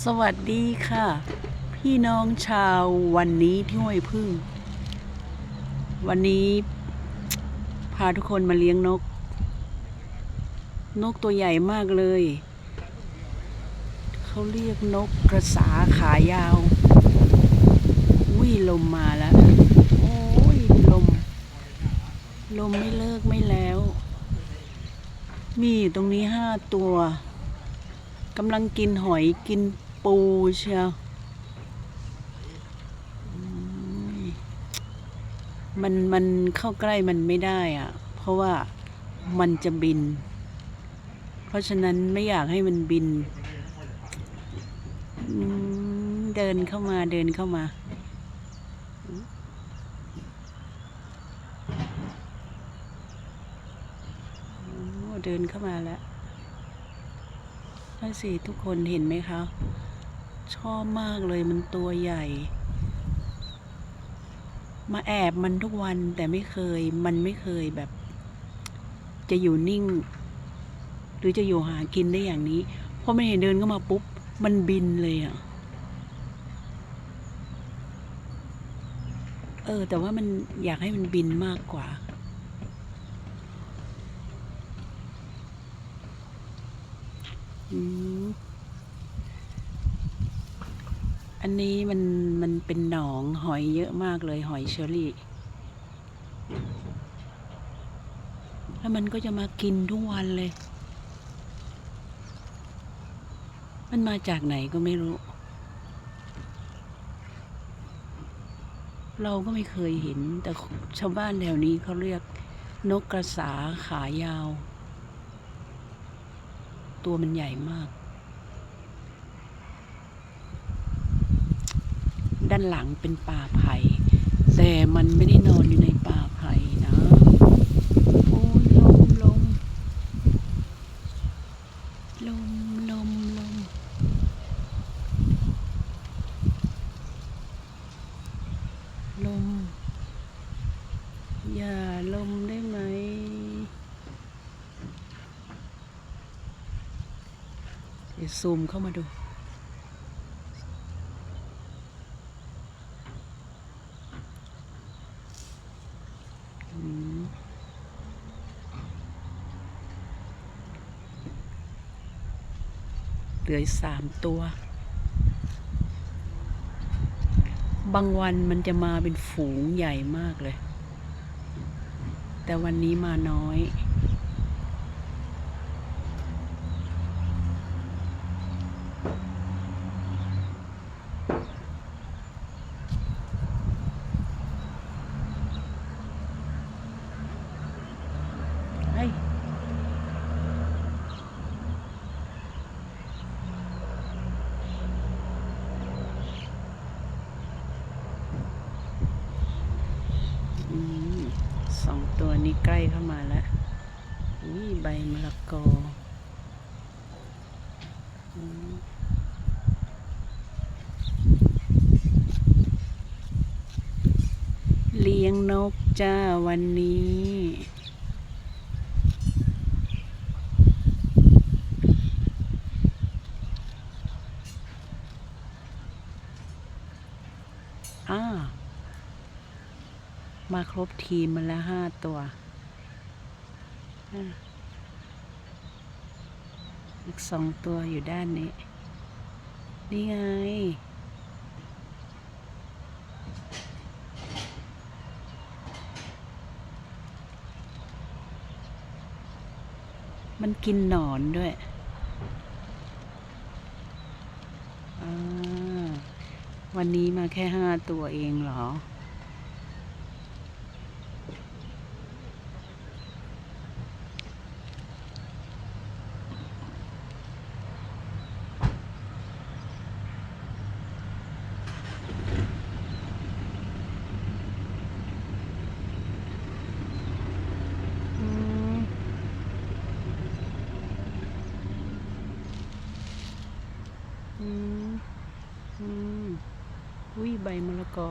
สวัสดีค่ะ พี่น้องชาววันนี้ที่ห้วยพึ่ง วันนี้ พาทุกคนมาเลี้ยงนก นกตัวใหญ่มากเลย เขาเรียกนกกระสาขายาววิ่ลมมาแล้ว โอ้ยลม ลมไม่เลิกไม่แล้ว มีตรงนี้ห้าตัว กำลังกินหอยกินปูเชียวมันมันเข้าใกล้มันไม่ได้อะเพราะว่ามันจะบิน เพราะฉะนั้นไม่อยากให้มันบิน เดินเข้ามาเดินเข้ามาเดินเข้ามาแล้ว นั่นสิทุกคนเห็นไหมคะ ชอบมากเลยมันตัวใหญ่ มาแอบมันทุกวันแต่ไม่เคยมันไม่เคยแบบ จะอยู่นิ่ง หรือจะอยู่หากินได้อย่างนี้พอมันเห็นเดินเข้ามาปุ๊บ มันบินเลยอะ่ะเออ แต่ว่ามันอยากให้มันบินมากกว่า อันนี้มันมันเป็นหนองหอยเยอะมากเลย หอยเชอรี่ แล้วมันก็จะมากินทุกวันเลย มันมาจากไหนก็ไม่รู้ เราก็ไม่เคยเห็น แต่ชาวบ้านแถวนี้เขาเรียกนกกระสาขายาว ตัวมันใหญ่มาก ด้านหลังเป็นป่าไผ่แต่มันไม่ได้นอนอยู่ในป่าไผ่นะ โอ้ยลมลมลมลมลมลม อย่าลมได้ไหม เดี๋ยวซูมเข้ามาดู เหลืออีกสามตัว บางวันมันจะมาเป็นฝูงใหญ่มากเลย แต่วันนี้มาน้อย เฮ้ย อืมสองตัว นี้ใกล้เข้ามาแล้วนี่ใบมะละกอเลี้ยงนกจ้าวันนี้ อ่า มาครบทีมมาแล้วห้าตัว อีกสองตัวอยู่ด้านนี้ นี่ไง มันกินหนอนด้วยวันนี้มาแค่ห้าตัวเองเหรอ ใบมะละกอ